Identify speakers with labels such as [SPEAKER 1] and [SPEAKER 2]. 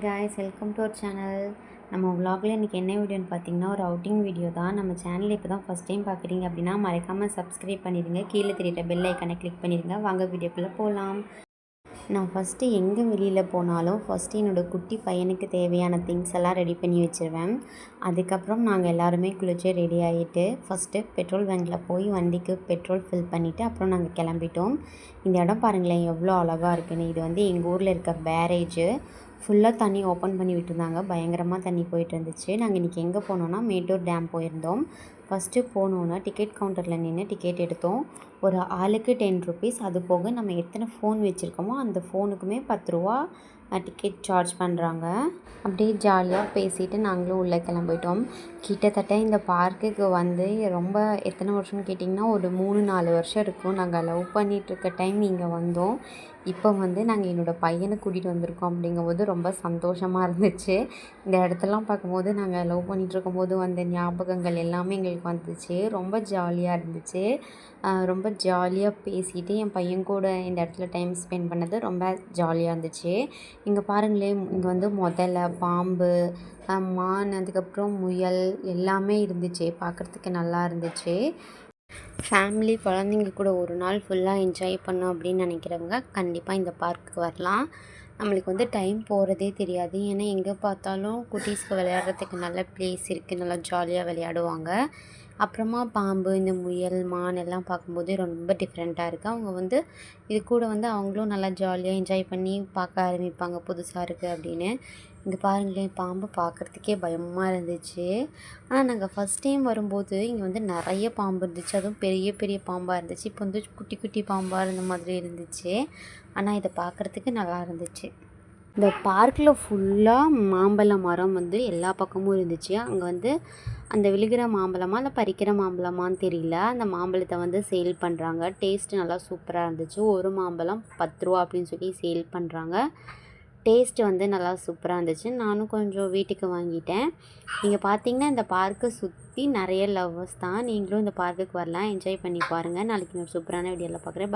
[SPEAKER 1] Hi guys welcome to our channel நம்ம vlogல இன்றைக்கி என்ன வீடியோன்னு பார்த்தீங்கன்னா ஒரு அவுட்டிங் வீடியோ தான். நம்ம சேனல் இப்போ தான் ஃபஸ்ட் டைம் பார்க்குறீங்க அப்படின்னா மறக்காமல் சப்ஸ்கிரைப் பண்ணிடுங்க. கீழே தெரியுற பெல் ஐக்கனை கிளிக் பண்ணிடுங்க. வாங்க வீடியோக்குள்ளே போகலாம் நான் ஃபஸ்ட்டு எங்கே வெளியில் போனாலும் ஃபஸ்ட்டு என்னோடய குட்டி பையனுக்கு தேவையான திங்ஸ் எல்லாம் ரெடி பண்ணி வச்சுருவேன். அதுக்கப்புறம் நாங்கள் எல்லாருமே குளிச்சு ரெடி ஆகிட்டு ஃபஸ்ட்டு பெட்ரோல் பேங்கில் போய் வண்டிக்கு பெட்ரோல் ஃபில் பண்ணிவிட்டு அப்புறம் நாங்கள் கிளம்பிட்டோம். இந்த இடம் பாருங்களேன் எவ்வளோ அழகாக இருக்குன்னு. இது வந்து எங்கள் ஊரில் இருக்க பேரேஜு ஃபுல்லாக தண்ணி ஓப்பன் பண்ணி விட்டுருந்தாங்க. பயங்கரமாக தண்ணி போயிட்டு இருந்துச்சு நாங்கள் இன்றைக்கி எங்கே போனோன்னா மேட்டூர் டேம் போயிருந்தோம். ஃபஸ்ட்டு போனோன்னா டிக்கெட் கவுண்டரில் நின்று டிக்கெட் எடுத்தோம். ஒரு ஆளுக்கு டென் ருபீஸ். அது போக நம்ம எத்தனை ஃபோன் வச்சுருக்கோமோ அந்த ஃபோனுக்குமே பத்து ரூபா டிக்கெட் சார்ஜ் பண்ணுறாங்க அப்படியே ஜாலியாக பேசிட்டு நாங்களும் உள்ளே கிளம்பிட்டோம். கிட்டத்தட்ட இந்த பார்க்குக்கு வந்து ரொம்ப எத்தனை வருஷம்னு கேட்டிங்கன்னா ஒரு மூணு நாலு வருஷம் இருக்கும். நாங்கள் லவ் பண்ணிகிட்ருக்க டைம் இங்கே வந்தோம். இப்போ வந்து நாங்கள் என்னோடய பையனை கூட்டிகிட்டு வந்திருக்கோம் அப்படிங்கும்போது ரொம்ப சந்தோஷமாக இருந்துச்சு. இந்த இடத்தெல்லாம் பார்க்கும்போது நாங்கள் லவ் பண்ணிகிட்ருக்கும் போது வந்த ஞாபகங்கள் எல்லாமே எங்களுக்கு வந்துச்சு. ரொம்ப ஜாலியாக இருந்துச்சு. ரொம்ப ஜாலியாக பேசிட்டு என் பையன் கூட இந்த இடத்துல டைம் ஸ்பெண்ட் பண்ணது ரொம்ப ஜாலியாக இருந்துச்சு. இங்கே பாருங்களேன் இங்கே வந்து முதல்ல பாம்பு மான் அதுக்கப்புறம் முயல் எல்லாமே இருந்துச்சு. பார்க்குறதுக்கு நல்லா இருந்துச்சு. ஃபேமிலி குழந்தைங்க கூட ஒரு நாள் ஃபுல்லாக என்ஜாய் பண்ணோம் அப்படின்னு நினைக்கிறவங்க கண்டிப்பாக இந்த பார்க்குக்கு வரலாம். நம்மளுக்கு வந்து டைம் போகிறதே தெரியாது. ஏன்னா எங்கே பார்த்தாலும் குட்டீஸ்க்கு விளையாடுறதுக்கு நல்ல ப்ளேஸ் இருக்குது நல்லா ஜாலியாக விளையாடுவாங்க. அப்புறமா பாம்பு இந்த முயல் மான் எல்லாம் பார்க்கும்போது ரொம்ப டிஃப்ரெண்ட்டாக இருக்குது அவங்க வந்து இது கூட வந்து அவங்களும் நல்லா ஜாலியாக என்ஜாய் பண்ணி பார்க்க ஆரம்பிப்பாங்க. புதுசாக இருக்குது அப்படின்னு. இங்கே பாருங்களேன் பாம்பு பார்க்குறதுக்கே பயமாக இருந்துச்சு. ஆனால் நாங்கள் ஃபஸ்ட் டைம் வரும்போது இங்கே வந்து நிறைய பாம்பு இருந்துச்சு. அதுவும் பெரிய பெரிய பாம்பாக இருந்துச்சு. இப்போ வந்து குட்டி குட்டி பாம்பாக இருந்த மாதிரி இருந்துச்சு. ஆனால் இதை பார்க்குறதுக்கு நல்லா இருந்துச்சு. இந்த பார்க்கில் ஃபுல்லாக மாம்பழ மரம் வந்து எல்லா பக்கமும் இருந்துச்சு. அங்கே வந்து அந்த விழுகிற மாம்பழமா இல்லை பறிக்கிற மாம்பழமான்னு தெரியல. அந்த மாம்பழத்தை வந்து சேல் பண்ணுறாங்க டேஸ்ட் நல்லா சூப்பராக இருந்துச்சு. ஒரு மாம்பழம் பத்து ரூபா அப்படின்னு சொல்லி சேல் பண்ணுறாங்க டேஸ்ட் வந்து நல்லா சூப்பராக இருந்துச்சு. நானும் கொஞ்சம் வீட்டுக்கு வாங்கிட்டேன். நீங்கள் பார்த்தீங்கன்னா இந்த பார்க்கை சுற்றி நிறைய லவ்வர்ஸ் தான். நீங்களும் இந்த பார்க்குக்கு வரலாம். என்ஜாய் பண்ணி பாருங்கள் நாளைக்கு நான் சூப்பரான வீடியோவில் பார்க்குறேன்